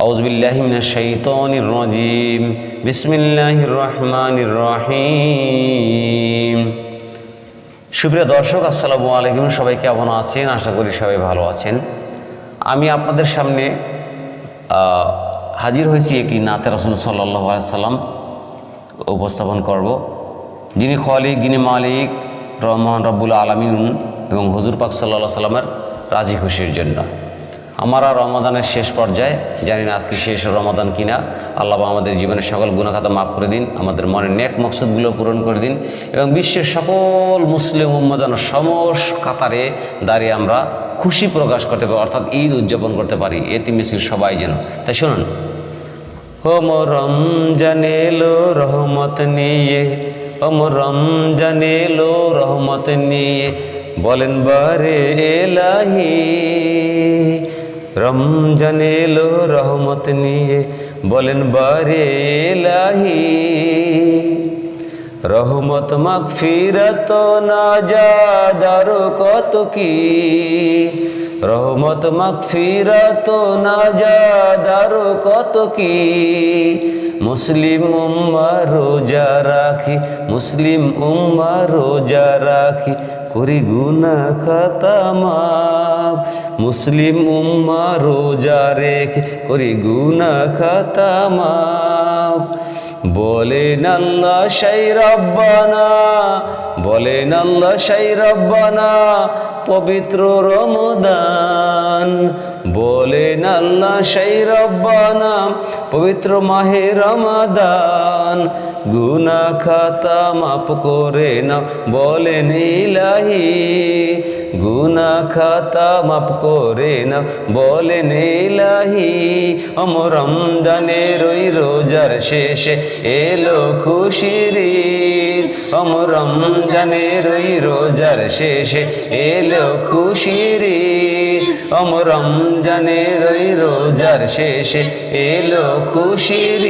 أعوذ بالله من الشيطان الرجيم بسم الله الرحمن الرحيم সুপ্রিয় দর্শক আসসালামু আলাইকুম সবাই কেমন আছেন আশা করি সবাই ভালো আছেন আমি আপনাদের সামনে আহ, হাজির হয়েছি একটি নাতে রসুল সাল্লাহ সাল্লাম উপস্থাপন করব যিনি খলিক যিনি মালিক রহমান রব্বুল আলমিন এবং হুজুর পাক সাল্লাহ সাল্লামের রাজি খুশির জন্য আমরা রমাদানের শেষ পর্যায়ে, জানি না আজকে শেষ রমাদান কিনা। আল্লাহ আমাদের জীবনের সকল গুণাখাতা মাফ করে দিন, আমাদের মনের নেক মকসদগুলো পূরণ করে দিন এবং বিশ্বের সকল মুসলিম উম্মাদান সমস কাতারে দাঁড়িয়ে আমরা খুশি প্রকাশ করতে পারি, অর্থাৎ ঈদ উদযাপন করতে পারি এতি মিছিল সবাই যেন। তাই শুনুন। হোম রমজান এলো রহমত নিয়ে, হোম রমজান এলো রহমত নিয়ে, বলেন বারে এলাহি। রমজান এলো রহমত নিয়ে, বলেন, বারে লাহি রহমত মাক ফিরত না যাদার কত কি? রহমত মাক ফিরত না যাদার কত কি? মুসলিম উম্মা রোজা রাখি, মুসলিম উম্মা রোজা রাখি, করি গুনা খাতা মুসলিম উম্মা রোজা রেখে করি গুনা খাতা মাপ বলেন আল্লাহ সেই রব্বানা বলেন আল্লাহ সেই রব্বানা, পবিত্র রমদান। বলেন আল্লাহ সেই রব্বানা পবিত্র মাহে রমাদান। গুনা খাতা মাপ করে না বলেন ইলাহি গুনা খাতা মাপ করে না বলেন ইলাহি অম রমজানের ওই রোজার শেষে এলো খুশির ঈদ। অম রমজানের ওই রোজার শেষে এলো খুশির ঈদ। অম রমজানের ওই রোজার শেষে এলো খুশির।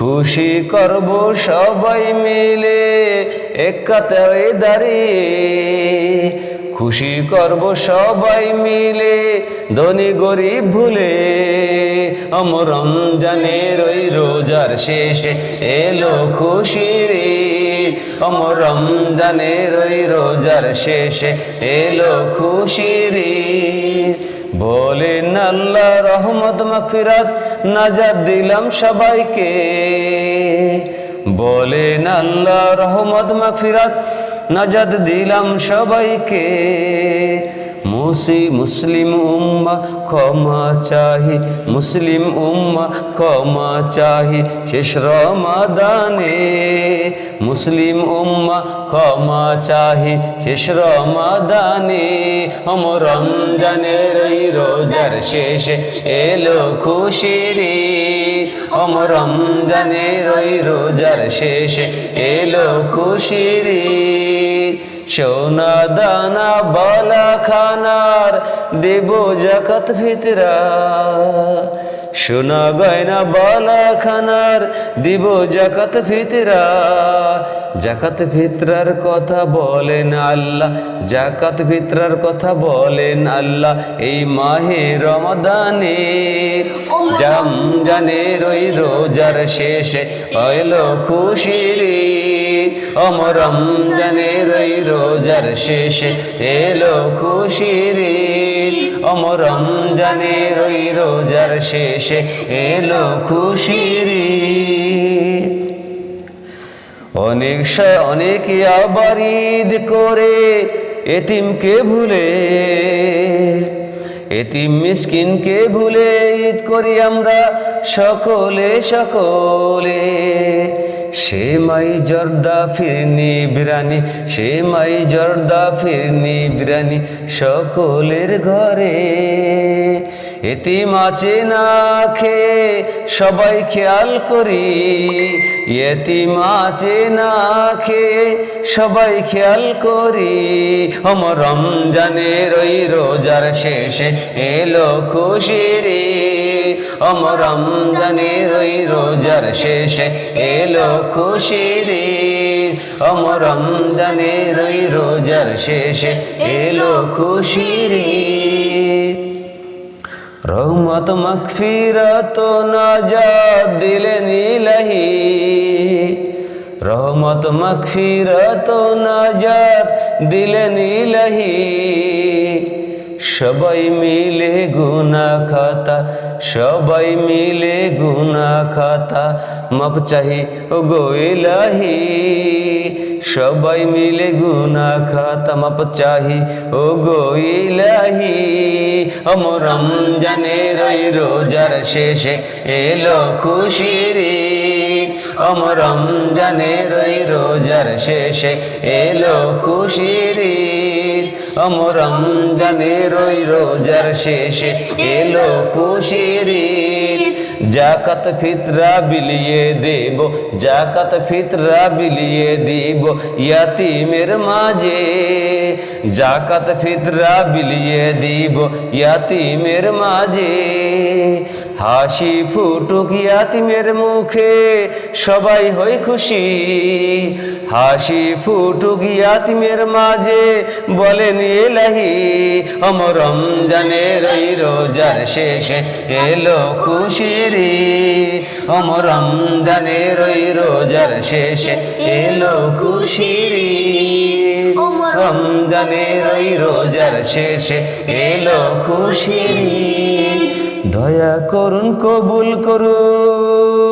খুশি করব সবাই মিলে এক কাতারে দাঁড়িয়ে খুশি করব সবাই মিলে ধনী গরিব ভুলে অম রমজানের ওই রোজার শেষে এলো খুশির ঈদ। অম রমজানের ওই রোজার শেষে এলো খুশির ঈদ। বলেন আল্লাহ রহমত মাগফিরাত নাজাত দিলাম সবাইকে। বলেন আল্লাহ রহমত মাগফিরাত নাজাত দিলাম সবাইকে। মুসি মুসলিম উম্মা, ক্ষমা চাহি মুসলিম উম্মা, ক্ষমা চাহি শেষ রমাদানে মুসলিম উম্মা, ক্ষমা চাহি শেষ রমাদানে হম রমজানের রোজার শেষে এলো খুশির ঈদ। হম রমজানের রোজার শেষে এলো খুশির ঈদ। সোনা দানা বালা খানার দেব জাকাত ফিতরা। সোনা গয়না বালা খানার দিব জাকাত ফিতরা। জাকাত ফিতরার কথা বলেন আল্লাহ, জাকাত ফিতরার কথা বলেন আল্লাহ। এই মাহে রমাদানে জাম জানের ওই রোজার শেষে হইল খুশির ঈদ। অমর রমজানের ওই রোজার শেষে এলো খুশির ঈদ। অমর রমজানের ওই রোজার শেষে এলো খুশির। অনেক অনেকে আবার ঈদ করে এতিমকে ভুলে, এতিম মিসকিনকে ভুলে ঈদ করি আমরা সকলে সকলে সে মাই জর্দা ফিরনি বিরানি, সে মাই জর্দা ফিরনি বিরানি সকলের ঘরে। এতিম মাছে না খেয়ে সবাই খেয়াল করি, এতিম মাছে না খেয়ে সবাই খেয়াল করি। হম রমজানের ওই রোজার শেষে এলো খুশির। ঈদ। হম রমজানের ওই রোজার শেষে এলো খুশির ঈদ। হম রমজানের ওই রোজার শেষে এলো খুশির। রহমত মকফিরত নাজাত দিলেন ইলাহি রহমত মকফিরত নাজাত দিলেন ইলাহি সবাই মিলে গুনা খাতা, সবাই মিলে গুনা খাতা, মাপ চাহি ও গো ইলাহি। সবাই মিলে গুনা খাতা, মাপ চাহি ও গো ইলাহি। অম রমজানের ওই রোজার শেষে এলো খুশির অম রমজানের ওই রোজার শেষে এলো খুশির অম রমজানের ওই রোজার শেষে এলো খুশির জাকাত ফিতরা বিলিয়ে দেব, জাকাত ফিতরা বিলিয়ে দিব ইয়াতিমের মাঝে। জাকাত ফিতরা বিলিয়ে দিব ইয়াতিমের মাঝে। হাসি ফুটুক ইয়াতিমের মুখে সবাই হই খুশি। হাসি ফুটুক ইয়াতিমের মাঝে বলেন এলাহি অমর রমজানের ওই রোজার শেষে এলো খুশির অমর রমজানের ওই রোজার শেষে এলো খুশির রমজানের ওই রোজার শেষে এলো খুশির দয়া করুন কবুল করুন।